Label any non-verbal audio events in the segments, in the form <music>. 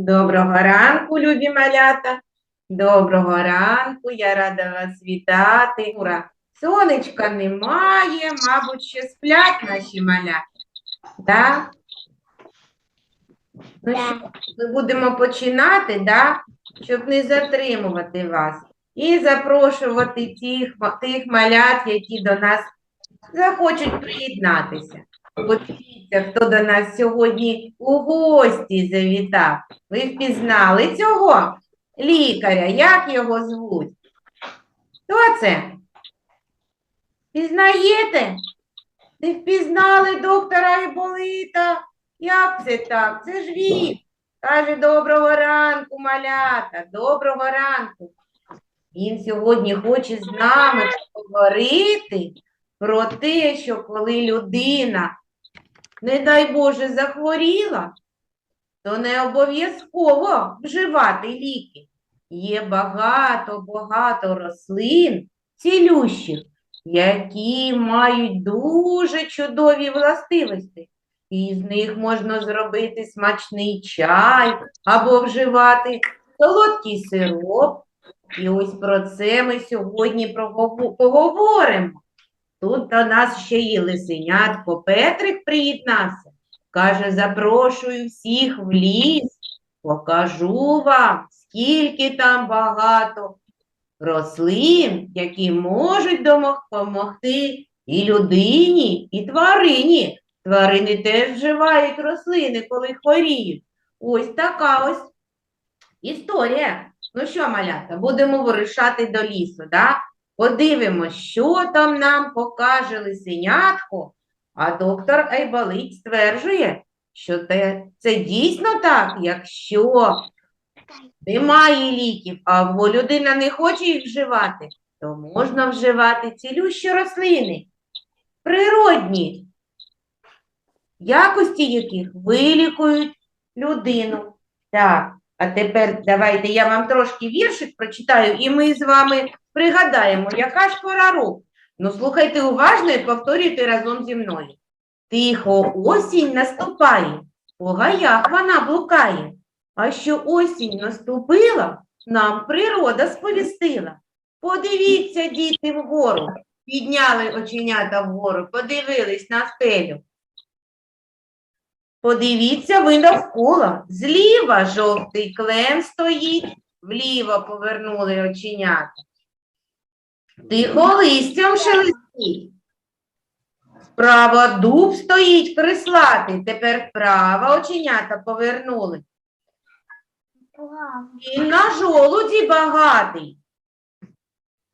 Доброго ранку, любі малята. Доброго ранку, я рада вас вітати. Ура! Сонечка немає, мабуть, ще сплять наші малята. Да? Ну що, ми будемо починати, да? щоб не затримувати вас. І запрошувати тих, тих малят, які до нас захочуть приєднатися. Подивіться, хто до нас сьогодні у гості завітав. Ви впізнали цього лікаря? Як його звуть? Хто це? Впізнаєте? Не впізнали доктора Іболита? Як це так? Це ж він. Каже, доброго ранку, малята, доброго ранку. Він сьогодні хоче з нами поговорити про те, що коли людина, не дай Боже, захворіла, то не обов'язково вживати ліки. Є багато-багато рослин цілющих, які мають дуже чудові властивості. І з них можна зробити смачний чай або вживати солодкий сироп. І ось про це ми сьогодні поговоримо. Тут до нас ще і лисенятко Петрик приєднався. Каже, запрошую всіх в ліс, покажу вам, скільки там багато рослин, які можуть допомогти і людині, і тварині. Тварини теж вживають рослини, коли хворіють. Ось така ось історія. Ну що, малята, будемо вирушати до лісу, да? Подивимось, що там нам покаже лисенятко, а доктор Айбалить стверджує, що це, це дійсно так, якщо немає ліків, або людина не хоче їх вживати, то можна вживати цілющі рослини, природні, якості яких вилікують людину. Так, а тепер давайте я вам трошки віршик прочитаю, і ми з вами пригадаємо, яка ж пора року. Ну, слухайте уважно і повторюйте разом зі мною. Тихо осінь наступає, по гаях вона блукає. А що осінь наступила, нам природа сповістила. Подивіться, діти, вгору. Підняли оченята вгору, подивились на стелю. Подивіться ви навколо. Зліва жовтий клен стоїть, вліво повернули оченята. Тихо листям шелестить. Справа дуб стоїть крислатий, тепер вправо оченята повернули. Він на жолуді багатий.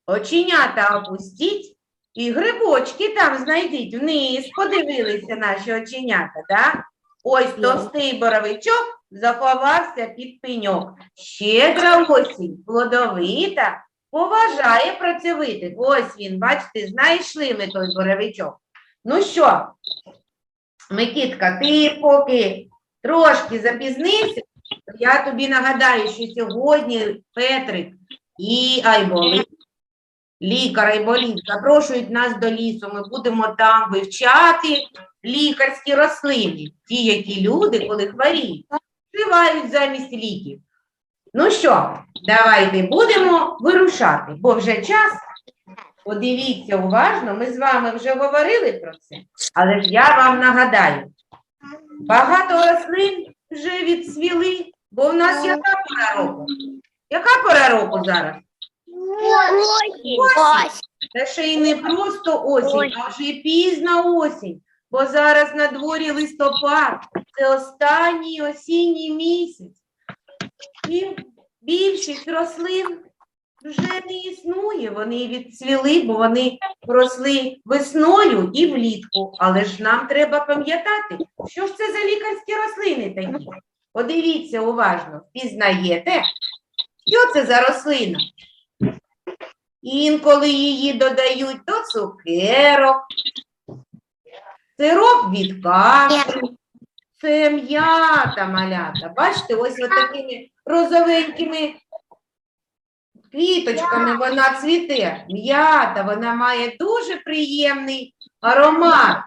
Оченята опустіть і грибочки там знайдіть. Вниз подивилися наші оченята, так? Ось товстий боровичок заховався під пеньок. Щедра осінь, плодовита, поважає працьовитих. Ось він, бачите, знайшли ми той боровичок. Ну що, Микітка, ти поки трошки запізнився, я тобі нагадаю, що сьогодні Петрик і Айболит, лікар Айболит, запрошують нас до лісу. Ми будемо там вивчати лікарські рослини, ті, які люди, коли хворіють, вживають замість ліків. Ну що, давайте будемо вирушати, бо вже час. Подивіться уважно, ми з вами вже говорили про це, але ж я вам нагадаю, багато рослин вже відсвіли, бо в нас яка пора року? Яка пора року зараз? Ось. Це ще й не просто осінь, а вже пізна осінь, бо зараз на дворі листопад, це останній осінній місяць. І більшість рослин вже не існує, вони відцвіли, бо вони росли весною і влітку. Але ж нам треба пам'ятати, що ж це за лікарські рослини такі. Подивіться уважно, впізнаєте, що це за рослина? Інколи її додають до цукерок, сироп від кашлю, це м'ята малята. Бачите, ось такими розовенькими квіточками вона цвіте. М'ята, вона має дуже приємний аромат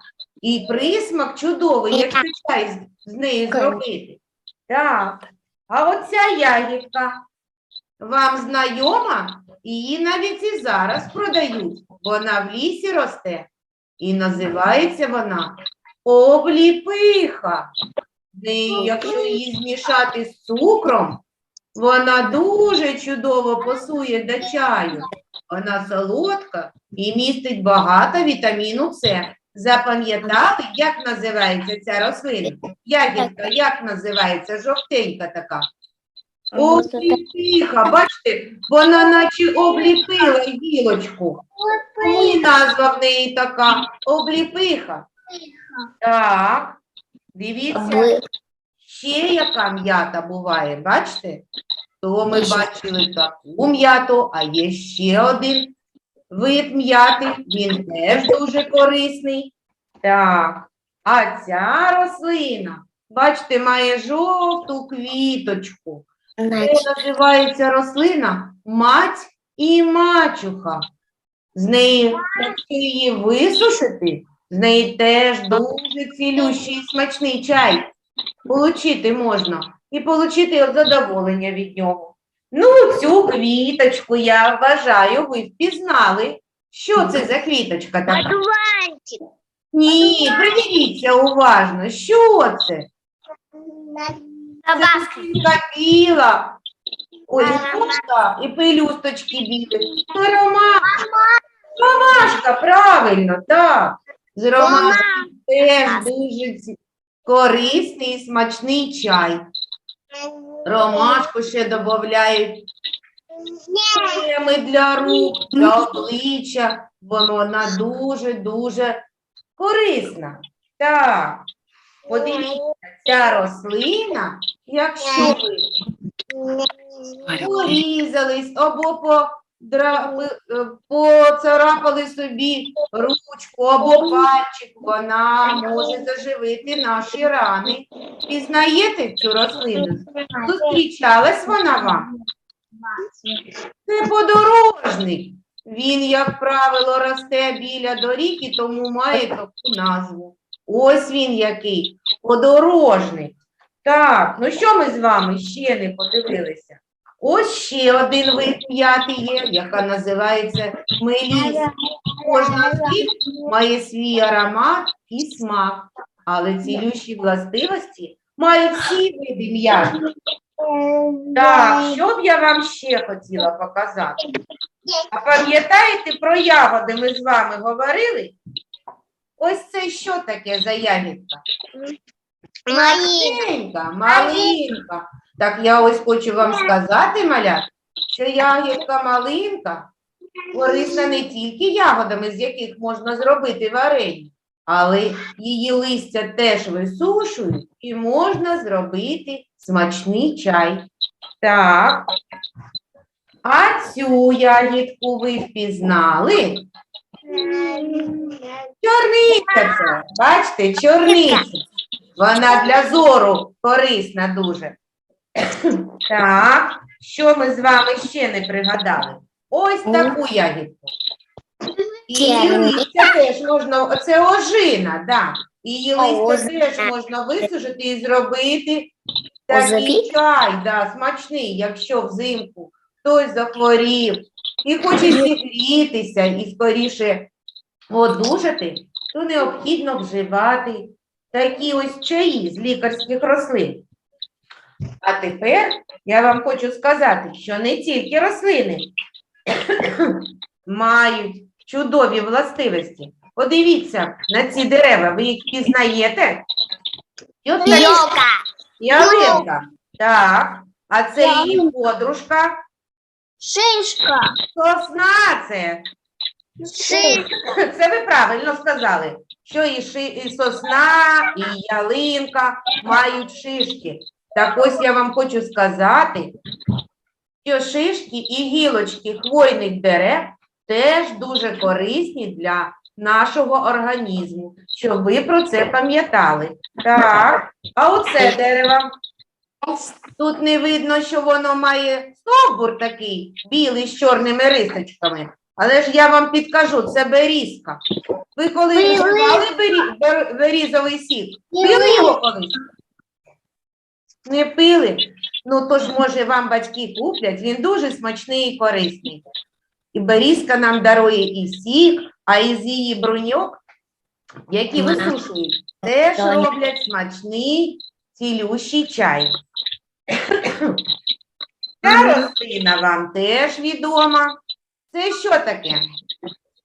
і присмак чудовий, якщо чай з- з нею зробити. Так. А оця ягідка вам знайома? Її навіть і зараз продають. Вона в лісі росте. І називається вона обліпиха. І якщо її змішати з цукром, вона дуже чудово пасує до чаю. Вона солодка і містить багато вітаміну С. Запам'ятали, як називається ця рослина? Ягідка, як називається? Жовтенька така. Обліпиха, бачите, вона наче обліпила гілочку. І назва в неї така обліпиха. Так, дивіться, ще яка м'ята буває, бачите? То ми бачили таку м'яту, а є ще один вид м'яти, він теж дуже корисний. Так, а ця рослина, бачите, має жовту квіточку. Це називається рослина мать і мачуха. З неї, якщо її висушити, з неї теж дуже цілющий і смачний чай получити можна і отримати задоволення від нього. Ну, цю квіточку, я вважаю, ви впізнали. Що це за квіточка така? Одуванчик. Ні, придивіться уважно, що це? Табаска. Квітка біла. Ой, кошка і пелюсточки білі. Це ромашка. Ромашка, правильно, так. З ромашки теж дуже корисний смачний чай. Ромашку ще додають креми для рук, для обличчя. Воно вона дуже-дуже корисна. Так, подивіться, ця рослина, якщо ви порізались або подра- е, поцарапали собі ручку або пальчик, вона може заживити наші рани. Пізнаєте цю рослину? Зустрічалась вона вам? Це подорожник. Він, як правило, росте біля доріг і тому має таку назву. Ось він який подорожник. Так, ну що ми з вами ще не подивилися? Ось ще один вид м'яти є, яка називається меліс. Кожна з них має свій аромат і смак, але цілющі властивості мають всі види м'яти. Так, що б я вам ще хотіла показати? А пам'ятаєте про ягоди ми з вами говорили? Ось це що таке за ягідка? Маленька, малинка. Так я ось хочу вам сказати, малят, що ягідка малинка корисна не тільки ягодами, з яких можна зробити варення, але її листя теж висушують і можна зробити смачний чай. Так. А цю ягідку ви впізнали? Чорниця це, бачите, чорниця. Вона для зору корисна дуже. Так, що ми з вами ще не пригадали? Ось таку ягідку. Її листя теж можна, це ожина, да. Її листя теж можна висушити і зробити такий чай, да, смачний, якщо взимку хтось захворів і хоче зігрітися і скоріше одужати, то необхідно вживати такі ось чаї з лікарських рослин. А тепер я вам хочу сказати, що не тільки рослини <coughs> мають чудові властивості. Подивіться на ці дерева, ви їх пізнаєте? Що ялинка. Так, а це її подружка. Шишка. Сосна це. Шишка. Це ви правильно сказали, що і, ши, і сосна, і ялинка мають шишки. Так ось я вам хочу сказати, що шишки і гілочки хвойних дерев теж дуже корисні для нашого організму, щоб ви про це пам'ятали. Так, а оце дерево. Тут не видно, що воно має стовбур такий, білий з чорними рисочками. Але ж я вам підкажу, це берізка. Ви коли Пили. вживали бері- бер- берізовий сік? Пили його колись? Не пили. Ну, то ж, може, вам батьки куплять, він дуже смачний і корисний. І Берізка нам дарує і сік, а із її бруньок, які висушують, теж роблять смачний цілющий чай. Ця рослина вам теж відома. Це що таке?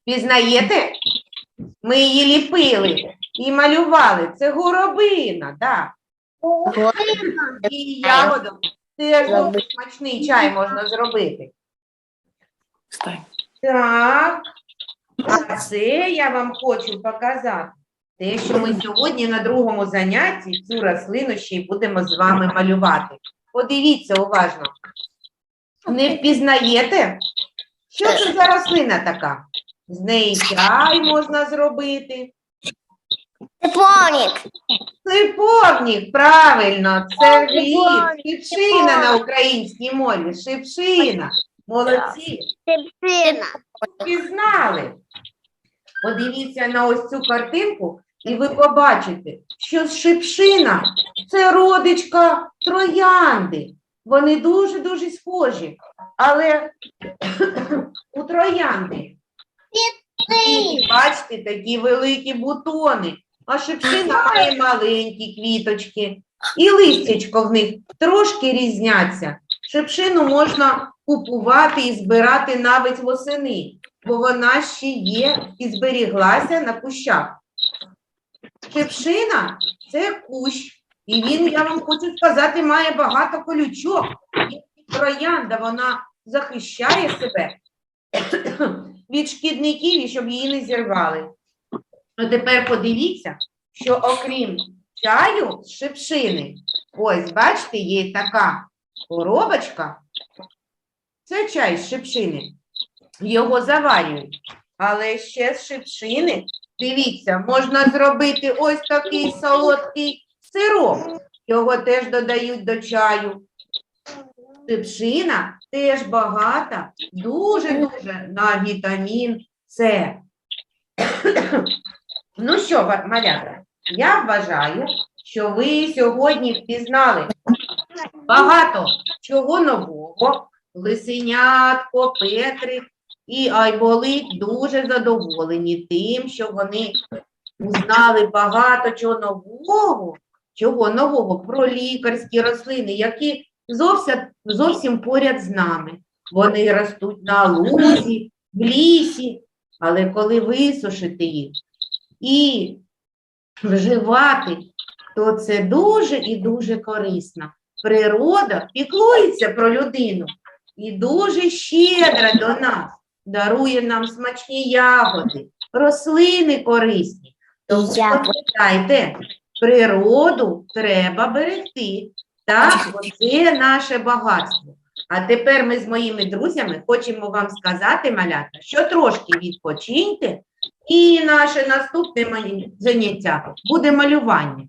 Пізнаєте? Ми її ліпили і малювали. Це горобина, так. І ягодок теж дуже смачний чай можна зробити. Так, а це я вам хочу показати. Те, що ми сьогодні на другому занятті цю рослину ще й будемо з вами малювати. Подивіться уважно. Не впізнаєте? Що це за рослина така? З неї чай можна зробити. Теплоник. Сиповник, правильно, це гриб, шипшина на українській мові, шипшина. Молодці. Теплина. Пізнали. Подивіться на ось цю картинку, і ви побачите, що шипшина це родичка троянди. Вони дуже-дуже схожі. Але <coughs> у троянди, і, бачите, такі великі бутони, а шипшина має маленькі квіточки. І листячко в них трошки різняться. Шипшину можна купувати і збирати навіть восени, бо вона ще є і зберіглася на кущах. Шипшина це кущ, і він, я вам хочу сказати, має багато колючок. Троянда вона захищає себе від шкідників щоб її не зірвали. А тепер подивіться, що окрім чаю з шипшини, ось бачите, є така коробочка. Це чай з шипшини. Його заварюють. Але ще з шипшини, дивіться, можна зробити ось такий солодкий сироп. Його теж додають до чаю. Шипшина теж багата, дуже-дуже на вітамін С. Ну що, малята, я вважаю, що ви сьогодні впізнали багато чого нового. Лисенятко, Петрик і Айболит дуже задоволені тим, що вони узнали багато чого нового, чого нового про лікарські рослини, які зовсім, зовсім поряд з нами. Вони ростуть на лузі, в лісі, але коли висушити їх і вживати, то це дуже і дуже корисно. Природа піклується про людину і дуже щедра до нас, дарує нам смачні ягоди, рослини корисні. Тому Ягоди. Природу треба берегти. Так, оце наше багатство. А тепер ми з моїми друзями хочемо вам сказати, малята, що трошки відпочиньте, і наше наступне заняття буде малювання.